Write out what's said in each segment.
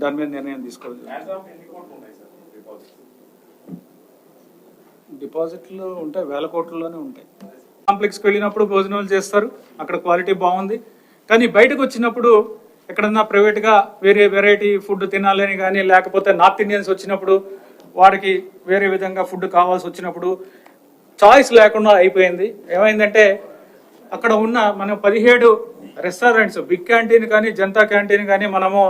దాని మీద నిర్ణయం తీసుకోవాలి. డిపాజిట్లు ఉంటాయి వేల కోట్లలోనే ఉంటాయి. కాంప్లెక్స్కి వెళ్ళినప్పుడు భోజనాలు చేస్తారు అక్కడ క్వాలిటీ బాగుంది. కానీ బయటకు వచ్చినప్పుడు ఎక్కడన్నా ప్రైవేట్గా వేరే వెరైటీ ఫుడ్ తినాలని కానీ లేకపోతే నార్త్ ఇండియన్స్ వచ్చినప్పుడు వాడికి వేరే విధంగా ఫుడ్ కావాల్సి వచ్చినప్పుడు చాయిస్ లేకుండా అయిపోయింది. ఏమైందంటే అక్కడ ఉన్న మనం పదిహేడు రెస్టారెంట్స్ బిగ్ క్యాంటీన్ కానీ జనతా క్యాంటీన్ కానీ మనము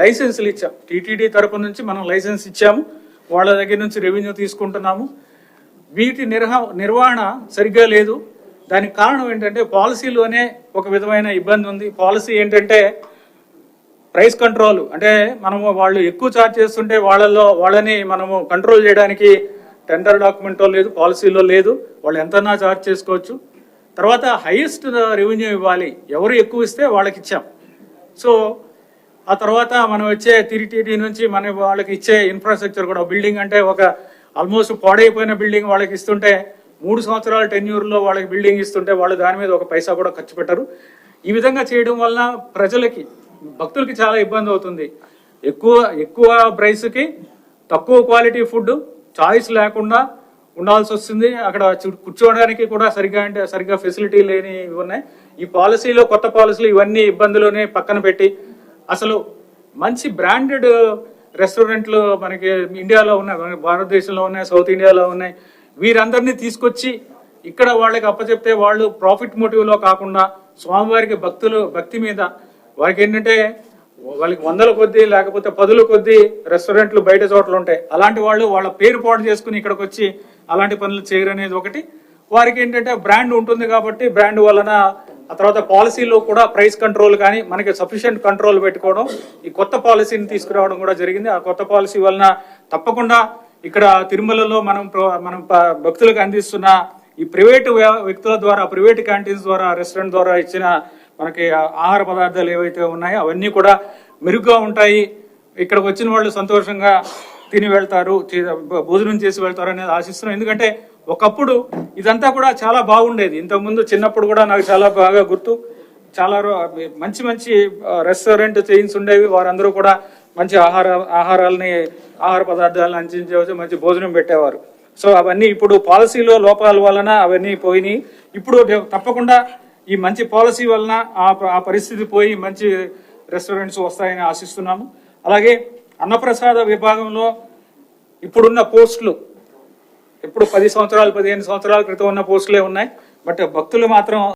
లైసెన్సులు ఇచ్చాం. టీటీడీ తరపు నుంచి మనం లైసెన్స్ ఇచ్చాము. వాళ్ళ దగ్గర నుంచి రెవెన్యూ తీసుకుంటున్నాము. వీటి నిర్వహ నిర్వహణ సరిగ్గా లేదు. దానికి కారణం ఏంటంటే పాలసీలోనే ఒక విధమైన ఇబ్బంది ఉంది. పాలసీ ఏంటంటే ప్రైస్ కంట్రోల్. అంటే మనము వాళ్ళు ఎక్కువ ఛార్జ్ చేస్తుంటే వాళ్ళల్లో వాళ్ళని మనము కంట్రోల్ చేయడానికి టెండర్ డాక్యుమెంట్లో లేదు పాలసీలో లేదు. వాళ్ళు ఎంతనా ఛార్జ్ చేసుకోవచ్చు. తర్వాత హైయెస్ట్ రెవెన్యూ ఇవ్వాలి. ఎవరు ఎక్కువ ఇస్తే వాళ్ళకి ఇచ్చాం. సో ఆ తర్వాత మనం వచ్చే తిరిటిటి నుంచి మన వాళ్ళకి ఇచ్చే ఇన్ఫ్రాస్ట్రక్చర్ కూడా బిల్డింగ్ అంటే ఒక ఆల్మోస్ట్ పాడైపోయిన బిల్డింగ్ వాళ్ళకి ఇస్తుంటే మూడు సంవత్సరాల టెన్యూర్లో వాళ్ళకి బిల్డింగ్ ఇస్తుంటే వాళ్ళు దాని మీద ఒక పైసా కూడా ఖర్చు పెట్టరు. ఈ విధంగా చేయడం వలన ప్రజలకి భక్తులకి చాలా ఇబ్బంది అవుతుంది. ఎక్కువ ఎక్కువ ప్రైస్కి తక్కువ క్వాలిటీ ఫుడ్ చాయిస్ లేకుండా ఉండాల్సి వస్తుంది. అక్కడ కూర్చోవడానికి కూడా సరిగా అంటే సరిగ్గా ఫెసిలిటీ లేని ఇవి ఉన్నాయి. ఈ పాలసీలో కొత్త పాలసీలు ఇవన్నీ ఇబ్బందులోనే పక్కన పెట్టి అసలు మంచి బ్రాండెడ్ రెస్టారెంట్లు మనకి ఇండియాలో ఉన్నాయి మన భారతదేశంలో ఉన్నాయి సౌత్ ఇండియాలో ఉన్నాయి. వీరందరినీ తీసుకొచ్చి ఇక్కడ వాళ్ళకి అప్పచెప్తే వాళ్ళు ప్రాఫిట్ మోటివ్లో కాకుండా స్వామివారికి భక్తులు భక్తి మీద వారికి ఏంటంటే వాళ్ళకి వందల కొద్దీ లేకపోతే పదుల కొద్దీ రెస్టారెంట్లు బయట చోట్ల ఉంటాయి. అలాంటి వాళ్ళు వాళ్ళ పేరు పాటు చేసుకుని ఇక్కడికి వచ్చి అలాంటి పనులు చేయరు అనేది ఒకటి. వారికి ఏంటంటే బ్రాండ్ ఉంటుంది కాబట్టి బ్రాండ్ వలన ఆ తర్వాత పాలసీలో కూడా ప్రైస్ కంట్రోల్ కానీ మనకి సఫిషియంట్ కంట్రోల్ పెట్టుకోవడం ఈ కొత్త పాలసీని తీసుకురావడం కూడా జరిగింది. ఆ కొత్త పాలసీ వలన తప్పకుండా ఇక్కడ తిరుమలలో మనం మనం భక్తులకు అందిస్తున్న ఈ ప్రైవేటు వ్య- వ్యక్తుల ద్వారా ప్రైవేట్ క్యాంటీన్స్ ద్వారా రెస్టారెంట్ ద్వారా ఇచ్చిన మనకి ఆహార పదార్థాలు ఏవైతే ఉన్నాయో అవన్నీ కూడా మెరుగ్గా ఉంటాయి. ఇక్కడికి వచ్చిన వాళ్ళు సంతోషంగా తిని వెళ్తారు భోజనం చేసి వెళ్తారు అనేది ఆశిస్తున్నాం. ఎందుకంటే ఒకప్పుడు ఇదంతా కూడా చాలా బాగుండేది. ఇంతకుముందు చిన్నప్పుడు కూడా నాకు చాలా బాగా గుర్తు. చాలా రో- మంచి మంచి రెస్టారెంట్ చైన్స్ ఉండేవి. వారందరూ కూడా మంచి ఆహార ఆహారాలని ఆహార పదార్థాలను అందించేవారు మంచి భోజనం పెట్టేవారు. సో అవన్నీ ఇప్పుడు పాలసీలో లోపాల వలన అవన్నీ పోయినాయి. ఇప్పుడు తప్పకుండా ఈ మంచి పాలసీ వలన ఆ ఆ పరిస్థితి పోయి మంచి రెస్టారెంట్స్ వస్తాయని ఆశిస్తున్నాము. అలాగే అన్నప్రసాద విభాగంలో ఇప్పుడున్న పోస్టులు ఇప్పుడు పది సంవత్సరాలు పదిహేను సంవత్సరాల క్రితం ఉన్న పోస్టులే ఉన్నాయి. బట్ భక్తులు మాత్రం